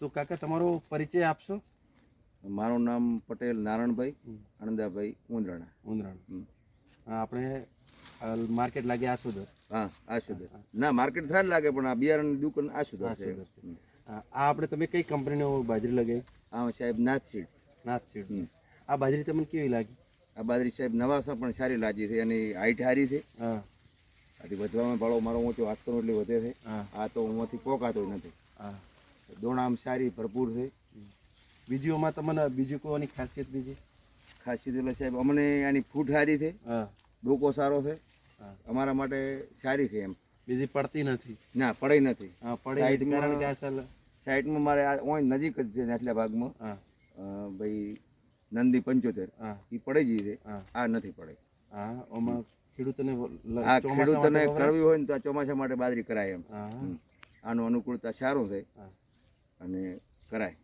તો કાકા તમારો પરિચય આપશો? મારું નામ પટેલ નારણભાઈ આનંદાભાઈ ઉંદરાણા. ઉંદરાણા. આપણે માર્કેટ લાગે આસુદર. હા આશુદર ના માર્કેટ થાય લાગે પણ આ બિયારણની દુકાન આ સુધર છે. આ આપણે તમે કઈ કંપનીનો બાજરી લગાવી હા સાહેબ નાથ સીડ નાથ સીડ આ બાજરી તમને કેવી લાગી? આ બાજરી સાહેબ નવાસા પણ સારી લાગી છે અને હાઈટ સારી છે. હા. આથી વધવામાં ભાડો મારો ઊંચો હાથનો એટલે વધે છે. હા. આ તો હું પોકાતો નથી. હા. દોણા આમ સારી ભરપૂર છે. બીજુંમાં તમને બીજું કોઈની ખાસિયત બીજી? ખાસિયત એટલે સાહેબ અમને આની ફૂટ સારી છે. ડોકો સારો છે. અમારા માટે સારી છે એમ. બીજી પડતી નથી. ના પડે નથી. સાઈડમાં- મારે ઓય નજીક જ છે આટલા ભાગમાં. ભાઈ નંદી પંચોતેર. એ પડે ગઈ છે. આ નથી પડે. હા આમાં ખેડૂતોને કરવી હોય ને તો આ ચોમાસા માટે બાજરી કરાય એમ. આનું અનુકૂળતા સારું છે. અને કરાય.